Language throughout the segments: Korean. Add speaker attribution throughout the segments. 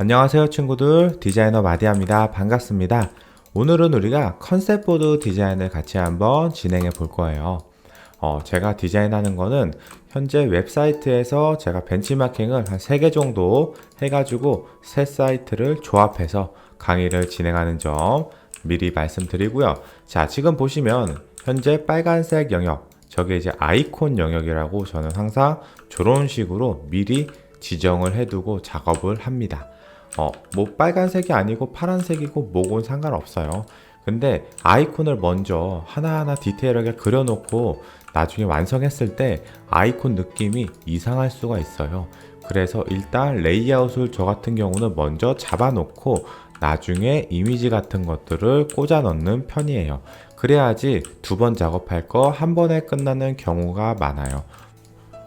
Speaker 1: 안녕하세요 친구들. 디자이너 마디아입니다. 반갑습니다. 오늘은 우리가 컨셉보드 디자인을 같이 한번 진행해 볼 거예요. 어, 제가 디자인하는 거는 현재 웹사이트에서 제가 벤치마킹을 한 3개 정도 해가지고 새 사이트를 조합해서 강의를 진행하는 점 미리 말씀드리고요. 자 지금 보시면 현재 빨간색 영역 저게 이제 아이콘 영역이라고 저는 항상 저런 식으로 미리 지정을 해두고 작업을 합니다. 어, 뭐 빨간색이 아니고 파란색이고 뭐건 상관없어요. 근데 아이콘을 먼저 하나하나 디테일하게 그려놓고 나중에 완성했을 때 아이콘 느낌이 이상할 수가 있어요. 그래서 일단 레이아웃을 저 같은 경우는 먼저 잡아놓고 나중에 이미지 같은 것들을 꽂아 넣는 편이에요. 그래야지 두 번 작업할 거 한 번에 끝나는 경우가 많아요.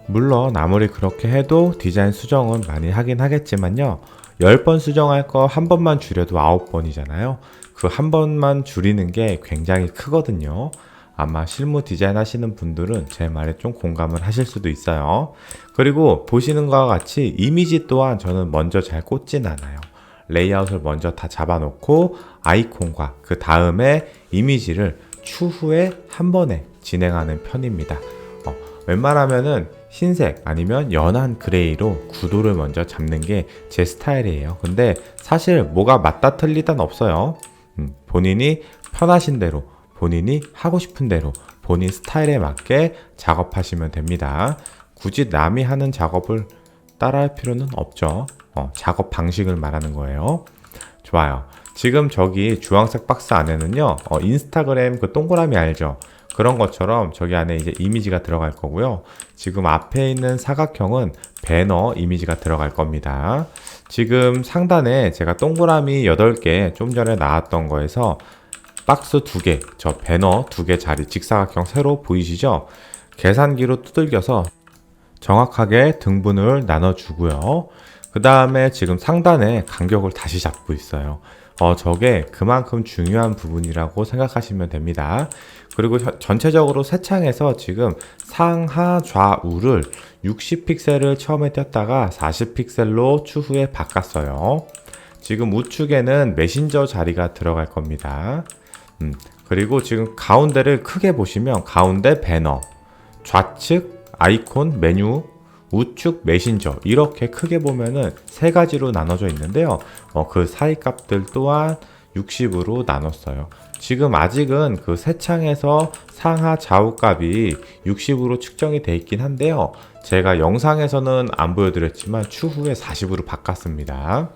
Speaker 1: 물론 아무리 그렇게 해도 디자인 수정은 많이 하긴 하겠지만요. 10번 수정할 거 한 번만 줄여도 9번이잖아요. 그 한 번만 줄이는 게 굉장히 크거든요. 아마 실무 디자인 하시는 분들은 제 말에 좀 공감을 하실 수도 있어요. 그리고 보시는 것과 같이 이미지 또한 저는 먼저 잘 꽂진 않아요. 레이아웃을 먼저 다 잡아놓고 아이콘과 그 다음에 이미지를 추후에 한 번에 진행하는 편입니다. 어, 웬만하면은 흰색 아니면 연한 그레이로 구도를 먼저 잡는 게 제 스타일이에요. 근데 사실 뭐가 맞다 틀리단 없어요. 음, 본인이 편하신 대로, 본인이 하고 싶은 대로, 본인 스타일에 맞게 작업하시면 됩니다. 굳이 남이 하는 작업을 따라할 필요는 없죠. 어, 작업 방식을 말하는 거예요. 좋아요. 지금 저기 주황색 박스 안에는요, 어, 인스타그램 그 동그라미 알죠? 그런 것처럼 저기 안에 이제 이미지가 들어갈 거고요. 지금 앞에 있는 사각형은 배너 이미지가 들어갈 겁니다. 지금 상단에 제가 동그라미 8개 좀 전에 나왔던 거에서 박스 2개, 저 배너 2개 자리 직사각형 세로 보이시죠? 계산기로 두들겨서 정확하게 등분을 나눠주고요. 그 다음에 지금 상단에 간격을 다시 잡고 있어요. 어, 저게 그만큼 중요한 부분이라고 생각하시면 됩니다. 그리고 혀- 전체적으로 새 창에서 지금 상하 좌우를 60픽셀을 처음에 떴다가 40픽셀로 추후에 바꿨어요. 지금 우측에는 메신저 자리가 들어갈 겁니다. 음, 그리고 지금 가운데를 크게 보시면 가운데 배너, 좌측 아이콘 메뉴, 우측 메신저 이렇게 크게 보면은 세 가지로 나눠져 있는데요. 어, 그 사이 값들 또한 60으로 나눴어요. 지금 아직은 그새 창에서 상하 좌우 값이 60으로 측정이 돼 있긴 한데요. 제가 영상에서는 안 보여드렸지만 추후에 40으로 바꿨습니다.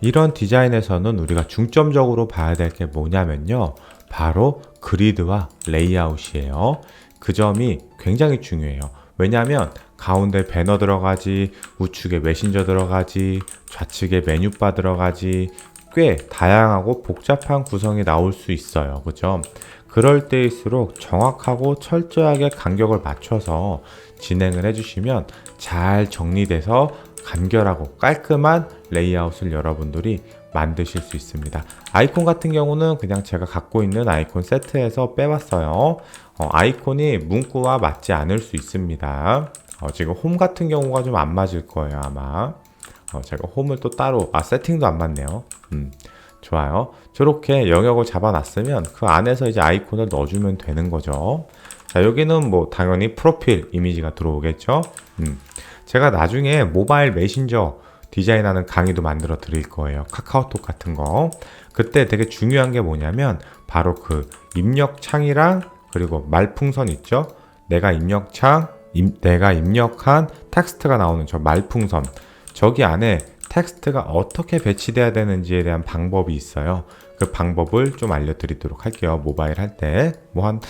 Speaker 1: 이런 디자인에서는 우리가 중점적으로 봐야 될 게 뭐냐면요. 바로 그리드와 레이아웃이에요. 그 점이 굉장히 중요해요. 왜냐하면 가운데 배너 들어가지, 우측에 메신저 들어가지, 좌측에 메뉴바 들어가지, 꽤 다양하고 복잡한 구성이 나올 수 있어요. 그죠? 그럴 때일수록 정확하고 철저하게 간격을 맞춰서 진행을 해주시면 잘 정리돼서 간결하고 깔끔한 레이아웃을 여러분들이 만드실 수 있습니다. 아이콘 같은 경우는 그냥 제가 갖고 있는 아이콘 세트에서 빼왔어요. 어, 아이콘이 문구와 맞지 않을 수 있습니다. 어, 지금 홈 같은 경우가 좀 안 맞을 거예요, 아마. 어, 제가 홈을 또 따로, 아, 세팅도 안 맞네요. 음, 좋아요. 저렇게 영역을 잡아놨으면 그 안에서 이제 아이콘을 넣어주면 되는 거죠. 자, 여기는 뭐 당연히 프로필 이미지가 들어오겠죠. 음, 제가 나중에 모바일 메신저 디자인하는 강의도 만들어 드릴 거예요. 카카오톡 같은 거. 그때 되게 중요한 게 뭐냐면 바로 그 입력 창이랑 그리고 말풍선 있죠. 내가 입력창, 임- 내가 입력한 텍스트가 나오는 저 말풍선. 저기 안에 텍스트가 어떻게 배치돼야 되는지에 대한 방법이 있어요. 그 방법을 좀 알려드리도록 할게요. 모바일 할 때. 뭐 한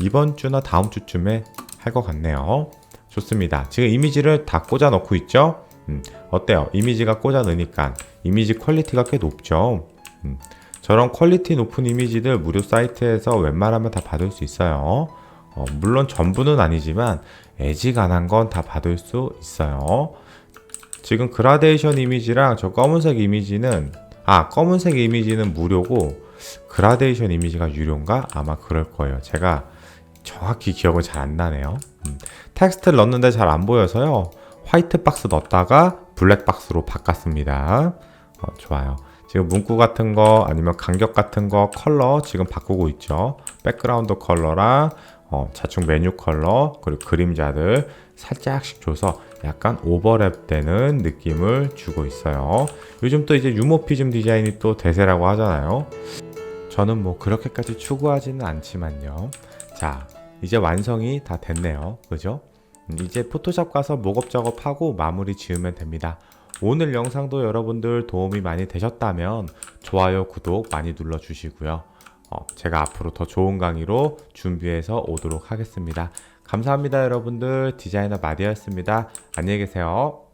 Speaker 1: 이번 주나 다음 주쯤에 할 것 같네요. 좋습니다. 지금 이미지를 다 꽂아 넣고 있죠? 음, 어때요? 이미지가 꽂아 넣으니까 이미지 퀄리티가 꽤 높죠? 음, 저런 퀄리티 높은 이미지들 무료 사이트에서 웬만하면 다 받을 수 있어요. 어, 물론 전부는 아니지만 애지간한 건 다 받을 수 있어요. 지금 그라데이션 이미지랑 저 검은색 이미지는 아 검은색 이미지는 무료고 그라데이션 이미지가 유료인가 아마 그럴 거예요. 제가 정확히 기억은 잘 안 나네요. 음, 텍스트를 넣는데 잘 안 보여서요. 화이트 박스 넣었다가 블랙 박스로 바꿨습니다. 어, 좋아요. 지금 문구 같은 거 아니면 간격 같은 거 컬러 지금 바꾸고 있죠. 백그라운드 컬러랑 어, 자축 메뉴 컬러 그리고 그림자들 살짝씩 줘서 약간 오버랩 되는 느낌을 주고 있어요. 요즘 또 이제 유모피즘 디자인이 또 대세라고 하잖아요. 저는 뭐 그렇게까지 추구하지는 않지만요. 자, 이제 완성이 다 됐네요. 그죠? 음, 이제 포토샵 가서 목업 작업하고 마무리 지으면 됩니다. 오늘 영상도 여러분들 도움이 많이 되셨다면 좋아요, 구독 많이 눌러주시고요. 어, 제가 앞으로 더 좋은 강의로 준비해서 오도록 하겠습니다. 감사합니다, 여러분들. 디자이너 마디였습니다. 안녕히 계세요.